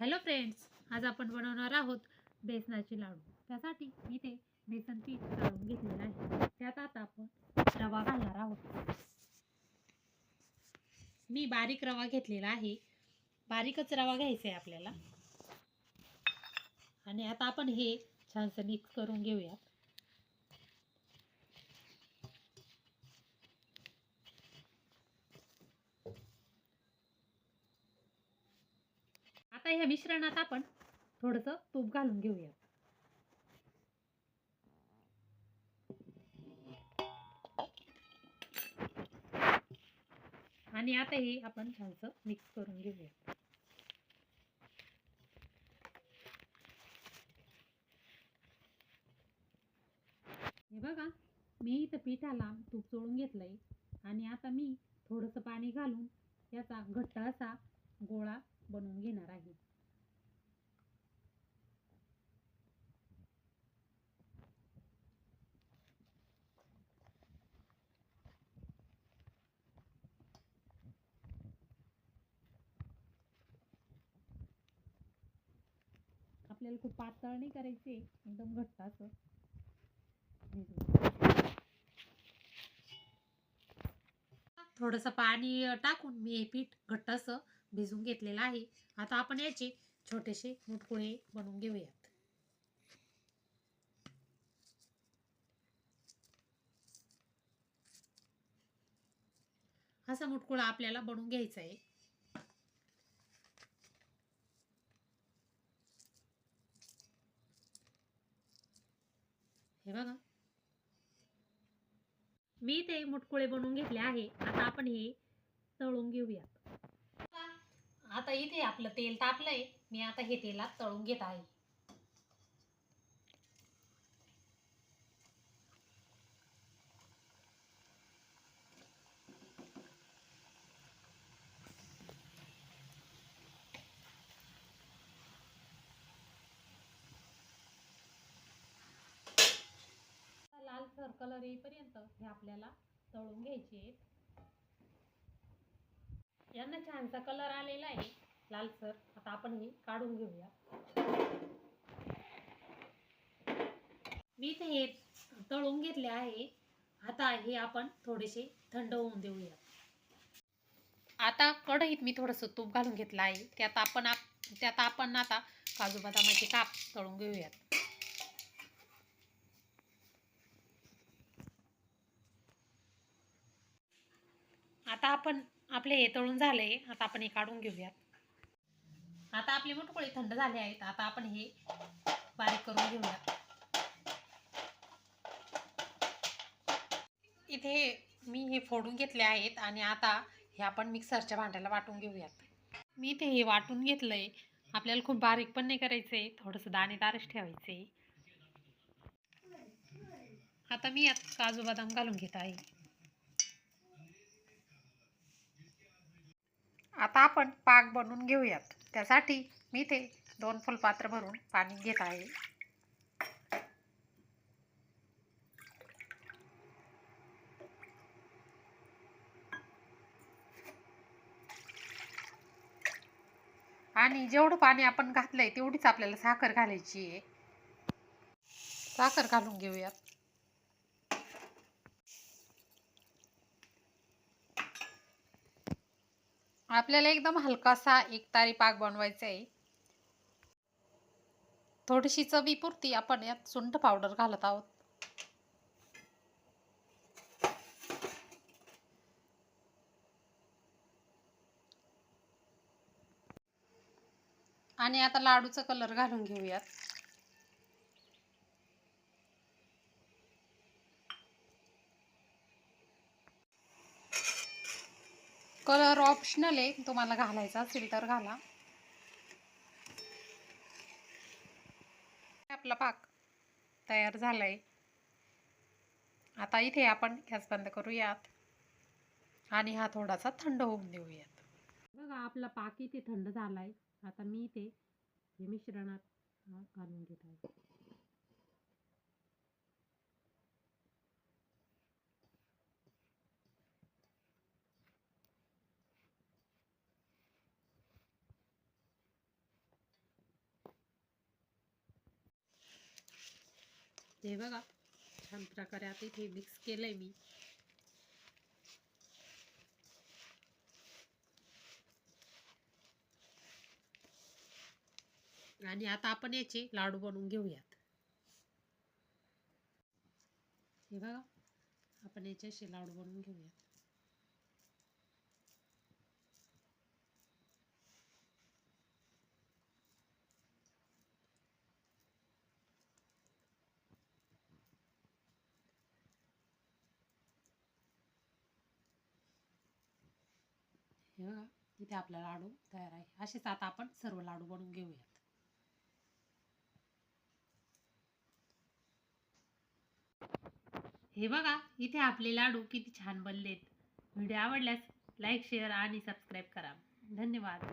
Hello friends आज आपण बनवणार आहोत बेसनाचे लाडू. त्यासाठी इथे बेसन पीठ काढून घेतलेलं आहे. त्यात आता आपण रवा घालणार आहोत. मी बारीक रवा घेतलेला आहे. बारीकच रवा घ्यायचा आहे आपल्याला. आणि आता आपण हे छानसं मिक्स करून घेऊयात. आता ह्या मिश्रणात आपण थोडंसं तूप घालून घेऊया. आणि आता हे आपण छानसं मिक्स करून घेऊया. हे बघा मी इथं पिठाला तूप चोळून घेतलंय. आणि आता मी थोडंसं पाणी घालून याचा घट्ट असा गोळा बनवून घेणार आहे. आपल्याला खूप पातळ नाही करायचे एकदम घट्ट असं. थोडंसं पाणी टाकून मी हे पीठ घट्ट असं भिजवून घेतलेलं आहे. आता आपण याचे छोटेसे मुटकुळे बनवून घेऊयात. असा मुटकुळा आपल्याला बनवून घ्यायचा आहे. हे बघा. मी ते मुटकुळे बनवून घेतले आहे. आता आपण हे तळून घेऊयात. आता इथे आपलं तेल तापलंय. मी आता हे तेलात तळून घेत आहे. लालसर कलर येईपर्यंत हे आपल्याला तळून घ्यायचे आहेत. यांना छानसा कलर आलेला आहे. लालसर आता आपण हे काढून घेऊया. मी ते हे तळून घेतले आहे. आता हे आपण थोडेसे थंड होऊन देऊया. आता कढईत मी थोडंसं तूप घालून घेतलं आहे. त्यात आपण आप त्यात आपण आता काजू बदामाचे काप तळून घेऊयात. आता आपण आपले हे तळून झाले आता आपण हे काढून घेऊयात. आता आपले मुटकुळे थंड झाले आहेत आता आपण हे बारीक करून घेऊयात. इथे मी हे फोडून घेतले आहेत आणि आता हे आपण मिक्सरच्या भांड्याला वाटून घेऊयात. मी इथे हे वाटून घेतलंय. आपल्याला खूप बारीक पण नाही करायचंय थोडंसं दाणेदारच ठेवायचे आता मी यात काजू बदाम घालून घेत आहे. आता आपण पाक बनवून घेऊयात. त्यासाठी मी ते दोन फुलपात्र भरून पाणी घेत आहे. आणि जेवढं पाणी आपण घातलंय तेवढीच आपल्याला साखर घालायची आहे. साखर घालून घेऊयात. आपल्याला एकदम हलकासा एकतारी पाक बनवायचा आहे थोडीशी चवीपुरती आपण यात सुंठ पावडर घालत आहोत. आणि आता लाडूचा कलर घालून घेऊयात. कलर ऑप्शनल आहे तुम्हाला घालायचा असेल तर घाला. आपला पाक तयार झालाय. आता इथे आपण गॅस बंद करूयात. आणि हा थोडासा थंड होऊन देऊयात. बघा आपला पाक इथे थंड झालाय. आता मी इथे हे मिश्रणात घालून घेत आहे. हे बघा छान प्रकारे आता इथे मिक्स केलंय मी. आणि आता आपण याचे लाडू बनवून घेऊयात. हे बघा आपण याचे असे लाडू बनवून घेऊयात. हे बघा इथे आपला लाडू तयार आहे. असेच आता आपण सर्व लाडू बनवून घेऊयात. हे बघा इथे आपले लाडू किती छान बनलेत. व्हिडिओ आवडल्यास लाईक शेअर आणि सबस्क्राईब करा. धन्यवाद.